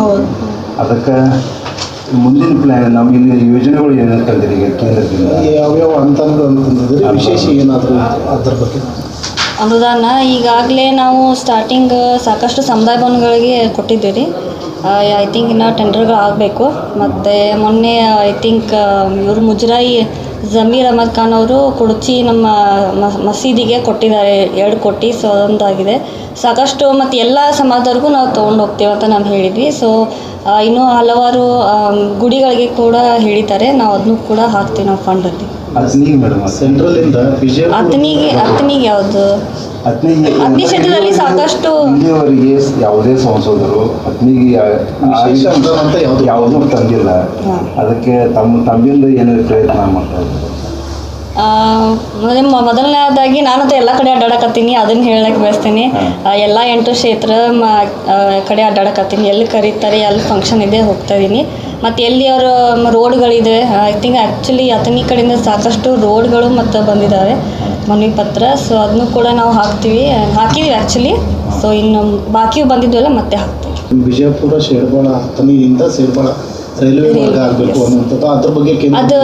ಹೌದು. ಅದಕ್ಕೆ ಮುಂದಿನ ಪ್ಲಾನ್ ನಾವು ಇಲ್ಲಿ ಯೋಜನೆಗಳು ಏನೇನು ತಂದಿರಿ ಈಗ ಕೇಂದ್ರದಿಂದ? ಯಾವ್ಯಾವ ಅಂತಂದು ಅಂತಂದಿದ್ರೆ ವಿಶೇಷ ಏನಾದರೂ ಅದ್ರ ಬಗ್ಗೆ? ಅನುದಾನ ಈಗಾಗಲೇ ನಾವು ಸ್ಟಾರ್ಟಿಂಗ್ ಸಾಕಷ್ಟು ಸಮುದಾಯ ಭವನಗಳಿಗೆ ಕೊಟ್ಟಿದ್ದೀವಿ ರೀ ಐ ಥಿಂಕ್ ಇನ್ನೂ ಟೆಂಡರ್ಗಳು ಆಗಬೇಕು ಮತ್ತು ಮೊನ್ನೆ ಐ ಥಿಂಕ್ ಇವರು ಮುಜರಾಯಿ ಜಮೀರ್ ಅಹಮದ್ ಖಾನ್ ಅವರು ಕುಡ್ಚಿ ನಮ್ಮ ಮಸೀದಿಗೆ ಕೊಟ್ಟಿದ್ದಾರೆ, ಎರಡು ಕೋಟಿ ಸೊ ಅದೊಂದಾಗಿದೆ ಸಾಕಷ್ಟು ಮತ್ತು ಎಲ್ಲ ಸಮಾಜದವ್ರಿಗೂ ನಾವು ತೊಗೊಂಡು ಹೋಗ್ತೇವೆ ಅಂತ ನಾವು ಹೇಳಿದ್ವಿ. ಸೊ ಇನ್ನೂ ಹಲವಾರು ಗುಡಿಗಳಿಗೆ ಕೂಡ ಹೇಳಿದ್ದಾರೆ. ನಾವು ಅದನ್ನು ಕೂಡ ಹಾಕ್ತೀವಿ ನಾವು ಫಂಡಲ್ಲಿ ಸೆಂಟ್ರಲಿಂದ ವಿಜಯಪುರ ಹತ್ತನಿಗೆ ಹತ್ತನಿಗೆ ಯಾವುದು? ಕ್ಷೇತ್ರದಲ್ಲಿ ಸಾಕಷ್ಟು ಇಲ್ಲಿಯವರೆಗೆ ಯಾವುದೇ ಸಂಸದರು ಯಾವುದು? ಯಾವುದೂ ತಂದಿಲ್ಲ. ಅದಕ್ಕೆ ತಮ್ಮ ತಮ್ಮಿಂದ ಏನು ಪ್ರಯತ್ನ ಮಾಡ್ತಾರೆ ಮೊದಲ ಮೊದಲನೇದಾಗಿ ನಾನು ಎಲ್ಲ ಕಡೆ ಅಡ್ಡಾಡಕತ್ತೀನಿ ಅದನ್ನ ಹೇಳಕ್ಕೆ ಬಯಸ್ತೀನಿ. ಎಲ್ಲ ಎಂಟು ಕ್ಷೇತ್ರ ಮ ಕಡೆ ಅಡ್ಡಾಡಕತ್ತೀನಿ. ಎಲ್ಲಿ ಕರೀತಾರೆ ಎಲ್ಲಿ ಫಂಕ್ಷನ್ ಇದೆ ಹೋಗ್ತಾ ಇದ್ದೀನಿ ಮತ್ತು ಎಲ್ಲಿ ಅವರು ರೋಡ್ಗಳಿದೆ ಐ ಥಿಂಕ್ ಆ್ಯಕ್ಚುಲಿ ಅಥಣಿ ಕಡೆಯಿಂದ ಸಾಕಷ್ಟು ರೋಡ್ಗಳು ಮತ್ತು ಬಂದಿದ್ದಾವೆ ಮನವಿ ಪತ್ರ. ಸೊ ಅದನ್ನು ಕೂಡ ನಾವು ಹಾಕ್ತೀವಿ. ಹಾಕಿದ್ದೀವಿ ಆ್ಯಕ್ಚುಲಿ ಸೊ ಇನ್ನು ಬಾಕಿ ಬಂದಿದ್ವಲ್ಲ ಮತ್ತೆ ಹಾಕ್ತೀವಿ. ವಿಜಯಪುರ ಶೇರ್ಬಾಳ ಅಥಣಿಯಿಂದ ಶೇರ್ಬಾಳ ಅದು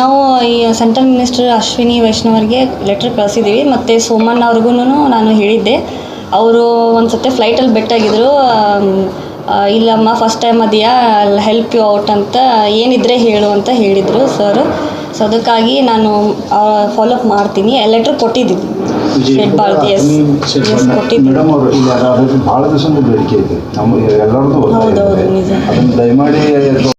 ನಾವು ಈ ಸೆಂಟ್ರಲ್ ಮಿನಿಸ್ಟರ್ ಅಶ್ವಿನಿ ವೈಷ್ಣವರಿಗೆ ಲೆಟರ್ ಕಳಿಸಿದ್ದೀವಿ ಮತ್ತು ಸೋಮಣ್ಣ ಅವ್ರಿಗೂ ನಾನು ಹೇಳಿದ್ದೆ. ಅವರು ಒಂದು ಸತಿ ಫ್ಲೈಟಲ್ಲಿ ಬೆಟ್ಟಾಗಿದ್ದರು ಇಲ್ಲಮ್ಮ ಫಸ್ಟ್ ಟೈಮ್ ಅದೆಯಾ? ಹೆಲ್ಪ್ ಯು ಔಟ್ ಅಂತ ಏನಿದ್ರೆ ಹೇಳು ಅಂತ ಹೇಳಿದರು ಸರ್ ಸೊ ಅದಕ್ಕಾಗಿ ನಾನು ಫಾಲೋ ಅಪ್ ಮಾಡ್ತೀನಿ. ಲೆಟ್ರ್ ಕೊಟ್ಟಿದ್ದೀನಿ. ಎಸ್ ಶೆಡ್ಬಾಳ್ ಕೊಟ್ಟಿದ್ದೀನಿ. ಹೌದೌದು, ನಿಜ.